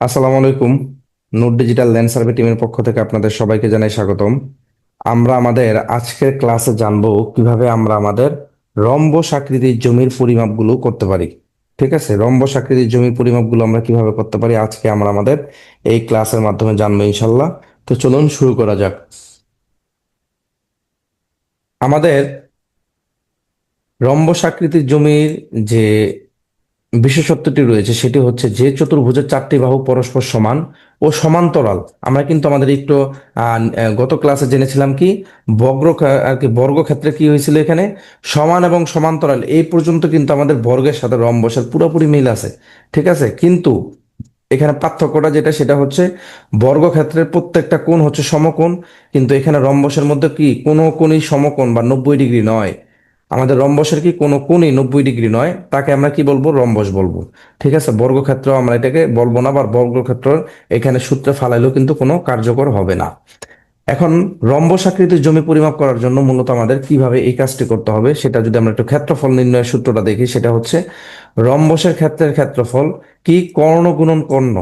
আসসালামু আলাইকুম। Note digital land survey টিমের পক্ষ থেকে আপনাদের সবাইকে জানাই স্বাগতম। আমরা আমাদের আজকের ক্লাসে জানব কীভাবে আমরা আমাদের রম্বস আকৃতির জমির পরিমাপগুলো করতে পারি। ঠিক আছে? রম্বস আকৃতির জমির পরিমাপগুলো আমরা কীভাবে করতে পারি আজকে আমরা আমাদের এই ক্লাসের মাধ্যমে জানব ইনশাল্লাহ তো চলুন শুরু করা যাক। আমাদের রম্বস আকৃতির জমির যে বিশেষত্বটি রয়েছে, সেটি হচ্ছে যে চতুর্ভুজের চারটি বাহু পরস্পর সমান ও সমান্তরাল। আমরা কিন্তু আমাদের একটু গত ক্লাসে জেনেছিলাম কি, বর্গ আর কি, বর্গক্ষেত্রে কি হয়েছিল এখানে? সমান এবং সমান্তরাল, এই পর্যন্ত কিন্তু আমাদের বর্গের সাথে রম্বসের পুরোপুরি মিল আছে, ঠিক আছে? কিন্তু এখানে পার্থক্যটা যেটা, সেটা হচ্ছে বর্গক্ষেত্রের প্রত্যেকটা কোণ হচ্ছে সমকোণ, কিন্তু এখানে রম্বসের মধ্যে কি, কোনো কোণই সমকোণ বা নব্বই ডিগ্রি নয়। আমাদের রম্বসের কি কোনো কোণই নব্বই ডিগ্রি নয়? তাকে আমরা কি বলব? রম্বস বলব। ঠিক আছে? বর্গক্ষেত্র আমরা এটাকে বলব না, বা বর্গক্ষেত্র এখানে সূত্রে ফালাইলেও কিন্তু কোনো কার্যকর হবে না। এখন রম্বস আকৃতির জমি পরিমাপ করার জন্য মূলত আমাদের কীভাবে এই কাজটি করতে হবে সেটা যদি আমরা একটু ক্ষেত্রফল নির্ণয়ের সূত্রটা দেখি, সেটা হচ্ছে রম্বসের ক্ষেত্রের ক্ষেত্রফল কি কর্ণ গুণন কর্ণ?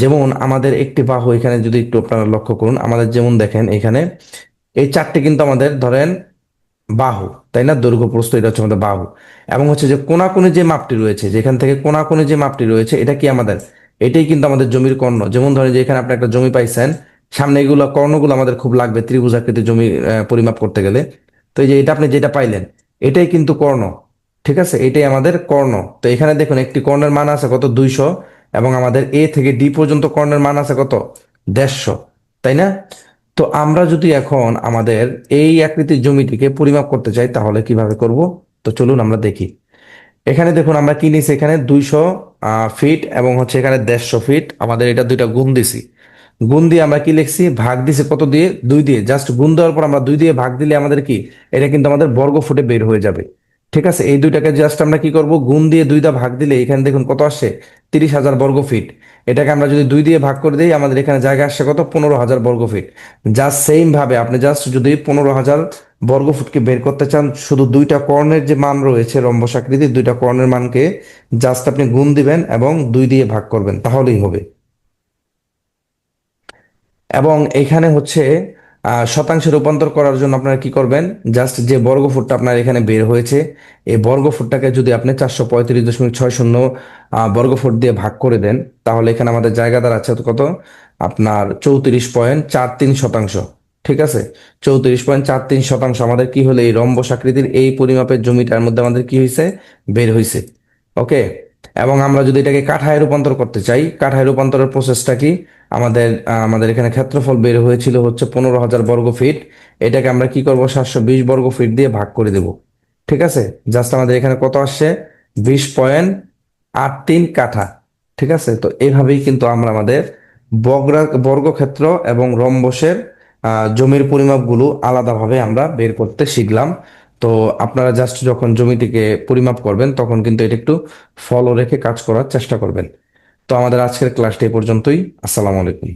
যেমন আমাদের একটি বাহু এখানে যদি একটু আপনারা লক্ষ্য করুন, আমাদের যেমন দেখেন এখানে এই চারটি কিন্তু আমাদের ধরেন বাহু, তাই না? দৈর্ঘ্য প্রস্থ, এটা হচ্ছে আমাদের বাহু। এবং হচ্ছে যে কোনাকুনি যে মাপটি রয়েছে, যেখান থেকে কোনাকুনি যে মাপটি রয়েছে, এটা কি আমাদের? এটাই কিন্তু আমাদের জমির কর্ণ। যেমন ধরেন যে এখানে আপনি একটা জমি পাইছেন, সামনে এগুলো কর্ণগুলো আমাদের খুব লাগবে ত্রিভুজ আকৃতির জমি পরিমাপ করতে গেলে। তো এই যে এটা আপনি যেটা পাইলেন, এটাই কিন্তু কর্ণ, ঠিক আছে? এটাই আমাদের কর্ণ। তো এখানে দেখুন, একটি কর্ণের মান আছে কত? দুইশো। এবং আমাদের এ থেকে ডি পর্যন্ত কর্ণের মান আছে কত? দেড়শো, তাই না? তো আমরা যদি এখন আমাদের এই আকৃতির জমিটিকে পরিমাপ করতে চাই, তাহলে কীভাবে করব? তো চলুন আমরা দেখি। এখানে দেখুন, আমরা কি নিছি এখানে? দুইশো ফিট এবং হচ্ছে এখানে দেড়শো ফিট। আমাদের এটা দুইটা গুণ দিছি। গুণ দিয়ে আমরা কি লিখছি? ভাগ দিছি কত দিয়ে? দুই দিয়ে। জাস্ট গুণ দেওয়ার পর আমরা দুই দিয়ে ভাগ দিলে আমাদের কি? এটা কিন্তু আমাদের বর্গ ফুটে বের হয়ে যাবে। ঠিক আছে, এই দুইটাকে জাস্ট আমরা কি করব? গুণ দিয়ে দুইটা ভাগ দিলে এখানে দেখুন কত আসছে তিরিশ হাজার বর্গ ফিট। এটাকে আমরা যদি দুই দিয়ে ভাগ করে দিই, আমাদের এখানে জায়গা আসছে কত? পনেরো হাজার বর্গ ফিট। জাস্ট সেম ভাবে আপনি জাস্ট যদি পনেরো হাজার বর্গ ফুটকে বের করতে চান, শুধু দুইটা কর্ণের যে মান রয়েছে রম্বস আকৃতির দুইটা কর্ণের মানকে জাস্ট আপনি গুণ দিবেন এবং দুই দিয়ে ভাগ করবেন, তাহলেই হবে। এবং এখানে হচ্ছে শতাংশে রূপান্তর করার জন্য আপনারা কি করবেন? জাস্ট যে বর্গফুটটা আপনার এখানে বের হয়েছে, এই বর্গফুটটাকে যদি আপনি চারশো পঁয়ত্রিশ দশমিক ছয় শূন্য বর্গফুট দিয়ে ভাগ করে দেন, তাহলে এখানে আমাদের জায়গা দাঁড় আছে কত? আপনার চৌত্রিশ পয়েন্ট চার তিন শতাংশ, ঠিক আছে? চৌত্রিশ পয়েন্ট চার তিন শতাংশ আমাদের কি হলো? এই রম্বস আকৃতির এই পরিমাপের জমিটার মধ্যে আমাদের কি হয়েছে বের হয়েছে ওকে এবং আমরা যদি এটাকে কাঠায় রূপান্তর করতে চাই, কাঠায় রূপান্তরের প্রসেসটা কি? আমাদের আমাদের এখানে ক্ষেত্রফল বের হয়েছিল হচ্ছে পনেরো হাজার বর্গ ফিট। এটাকে আমরা কি করব? সাতশো বিশ বর্গ ফিট দিয়ে ভাগ করে দেব। ঠিক আছে? জাস্ট আমাদের এখানে কত আসছে? বিশ পয়েন্ট আট তিন কাঠা। ঠিক আছে? তো এইভাবেই কিন্তু আমরা আমাদের বগ্রা, বর্গক্ষেত্র এবং রম্বসের জমির পরিমাপগুলো আলাদাভাবে আমরা বের করতে শিখলাম। তো আপনারা জাস্ট যখন জমিটিকে পরিমাপ করবেন, তখন কিন্তু এটা একটু ফলো রেখে কাজ করার চেষ্টা করবেন। তো আমাদের আজকের ক্লাসটি এ পর্যন্তই। আসসালামু আলাইকুম।